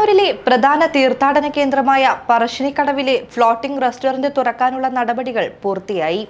കണ്ണൂരിലെ പ്രധാന തീർത്ഥാടന കേന്ദ്രമായ പറശ്ശിനിക്കടവിലെ ഫ്ലോട്ടിംഗ് റെസ്റ്റോറന്റ് തുറക്കാനുള്ള നടപടികൾ പൂർത്തിയായി.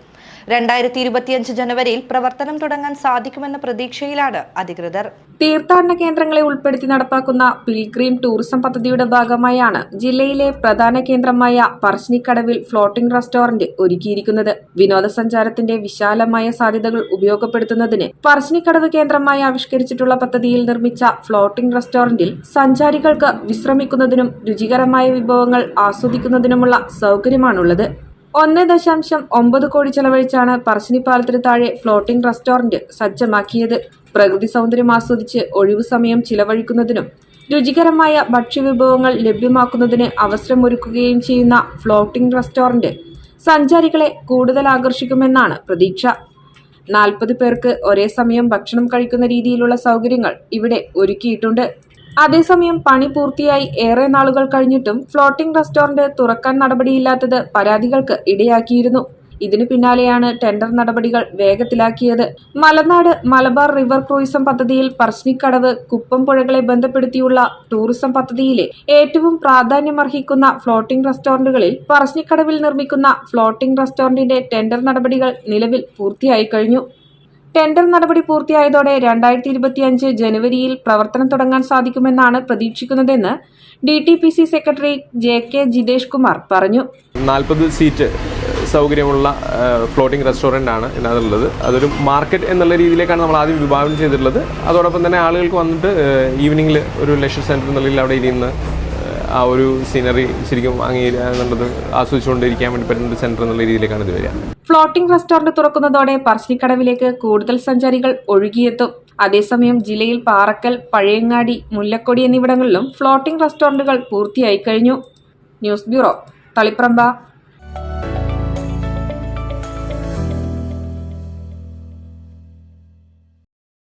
രണ്ടായിരത്തി ഇരുപത്തിയഞ്ച് ജനുവരിയിൽ പ്രവർത്തനം തുടങ്ങാൻ സാധിക്കുമെന്ന പ്രതീക്ഷയിലാണ് അധികൃതർ. തീർത്ഥാടന കേന്ദ്രങ്ങളെ ഉൾപ്പെടുത്തി നടപ്പാക്കുന്ന പിൽഗ്രീം ടൂറിസം പദ്ധതിയുടെ ഭാഗമായാണ് ജില്ലയിലെ പ്രധാന കേന്ദ്രമായ പറശ്ശിനിക്കടവിൽ ഫ്ലോട്ടിംഗ് റെസ്റ്റോറന്റ് ഒരുക്കിയിരിക്കുന്നത്. വിനോദസഞ്ചാരത്തിന്റെ വിശാലമായ സാധ്യതകൾ ഉപയോഗപ്പെടുത്തുന്നതിന് പറശ്ശിനിക്കടവ് കേന്ദ്രമായി ആവിഷ്കരിച്ചിട്ടുള്ള പദ്ധതിയിൽ നിർമ്മിച്ച ഫ്ലോട്ടിംഗ് റെസ്റ്റോറന്റിൽ സഞ്ചാരികൾക്ക് വിശ്രമിക്കുന്നതിനും രുചികരമായ വിഭവങ്ങൾ ആസ്വദിക്കുന്നതിനുമുള്ള സൗകര്യമാണുള്ളത്. ഒന്ന് ദശാംശം ഒമ്പത് കോടി ചെലവഴിച്ചാണ് പറശ്ശിനിപ്പാലത്തിന് താഴെ ഫ്ലോട്ടിംഗ് റെസ്റ്റോറന്റ് സജ്ജമാക്കിയത്. പ്രകൃതി സൗന്ദര്യം ആസ്വദിച്ച് ഒഴിവു സമയം ചിലവഴിക്കുന്നതിനും രുചികരമായ ഭക്ഷ്യവിഭവങ്ങൾ ലഭ്യമാക്കുന്നതിന് അവസരമൊരുക്കുകയും ചെയ്യുന്ന ഫ്ലോട്ടിംഗ് റെസ്റ്റോറന്റ് സഞ്ചാരികളെ കൂടുതൽ ആകർഷിക്കുമെന്നാണ് പ്രതീക്ഷ. നാൽപ്പത് പേർക്ക് ഒരേ സമയം ഭക്ഷണം കഴിക്കുന്ന രീതിയിലുള്ള സൗകര്യങ്ങൾ ഇവിടെ ഒരുക്കിയിട്ടുണ്ട്. അതേസമയം പണി പൂർത്തിയായി ഏറെ നാളുകൾ കഴിഞ്ഞിട്ടും ഫ്ലോട്ടിംഗ് റെസ്റ്റോറന്റ് തുറക്കാൻ നടപടിയില്ലാത്തത് പരാതികൾക്ക് ഇടയാക്കിയിരുന്നു. ഇതിനു പിന്നാലെയാണ് ടെൻഡർ നടപടികൾ വേഗത്തിലാക്കിയത്. മലനാട് മലബാർ റിവർ ക്രൂയിസം പദ്ധതിയിൽ പറശ്ശിനിക്കടവ് കുപ്പം പുഴകളെ ബന്ധപ്പെടുത്തിയുള്ള ടൂറിസം പദ്ധതിയിലെ ഏറ്റവും പ്രാധാന്യമർഹിക്കുന്ന ഫ്ലോട്ടിംഗ് റെസ്റ്റോറന്റുകളിൽ പറശ്ശിനിക്കടവിൽ നിർമ്മിക്കുന്ന ഫ്ലോട്ടിംഗ് റെസ്റ്റോറന്റിന്റെ ടെൻഡർ നടപടികൾ നിലവിൽ പൂർത്തിയായി കഴിഞ്ഞു. ടെൻഡർ നടപടി പൂർത്തിയായതോടെ രണ്ടായിരത്തി ഇരുപത്തിയഞ്ച് ജനുവരിയിൽ പ്രവർത്തനം തുടങ്ങാൻ സാധിക്കുമെന്നാണ് പ്രതീക്ഷിക്കുന്നതെന്ന് D T P C secretary J K Jithesh Kumar പറഞ്ഞു. നാൽപ്പത് സീറ്റ് സൗകര്യമുള്ള ഫ്ലോട്ടിംഗ് റെസ്റ്റോറന്റ് ആണ് ഇതിനകത്തുള്ളത്. അതൊരു മാർക്കറ്റ് എന്നുള്ള രീതിയിലേക്കാണ് നമ്മൾ ആദ്യം വിഭാവനം ചെയ്തിട്ടുള്ളത്. അതോടൊപ്പം തന്നെ ആളുകൾക്ക് വന്നിട്ട് ഈവനിങ്ങിൽ ഒരു ലെഷർ സെന്റർ എന്നുള്ള അവിടെ ഇരുന്ന് ആ ഒരു സീനറി ശരിക്കും അങ്ങനെയുള്ളത് ആസ്വദിച്ചുകൊണ്ടിരിക്കാൻ വേണ്ടി പറ്റുന്ന ഒരു സെന്റർ എന്നുള്ള രീതിയിലേക്കാണ് ഇത് വരിക. ഫ്ലോട്ടിംഗ് റെസ്റ്റോറന്റ് തുറക്കുന്നതോടെ പറശ്ശിനിക്കടവിലേക്ക് കൂടുതൽ സഞ്ചാരികൾ ഒഴുകിയെത്തും. അതേസമയം ജില്ലയിൽ പാറക്കൽ പഴയങ്ങാടി മുല്ലക്കൊടി എന്നിവിടങ്ങളിലും ഫ്ലോട്ടിംഗ് റെസ്റ്റോറന്റുകൾ പൂർത്തിയായി കഴിഞ്ഞു. News bureau Taliparamba